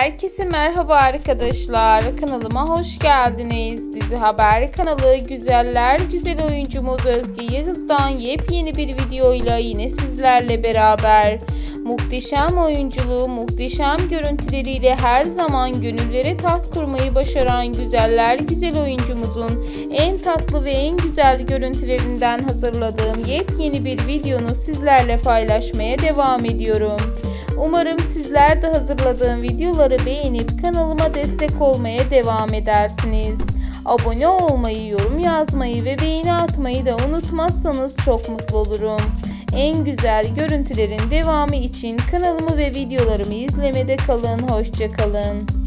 Herkese merhaba arkadaşlar. Kanalıma hoş geldiniz. Dizi Haber kanalı güzeller güzel oyuncumuz Özge Yağız'dan yepyeni bir videoyla yine sizlerle beraber. Muhteşem oyunculuğu, muhteşem görüntüleriyle her zaman gönüllere taht kurmayı başaran güzeller güzel oyuncumuzun en tatlı ve en güzel görüntülerinden hazırladığım yepyeni bir videonu sizlerle paylaşmaya devam ediyorum. Umarım sizler de hazırladığım videoları beğenip kanalıma destek olmaya devam edersiniz. Abone olmayı, yorum yazmayı ve beğeni atmayı da unutmazsanız çok mutlu olurum. En güzel görüntülerin devamı için kanalımı ve videolarımı izlemede kalın. Hoşçakalın.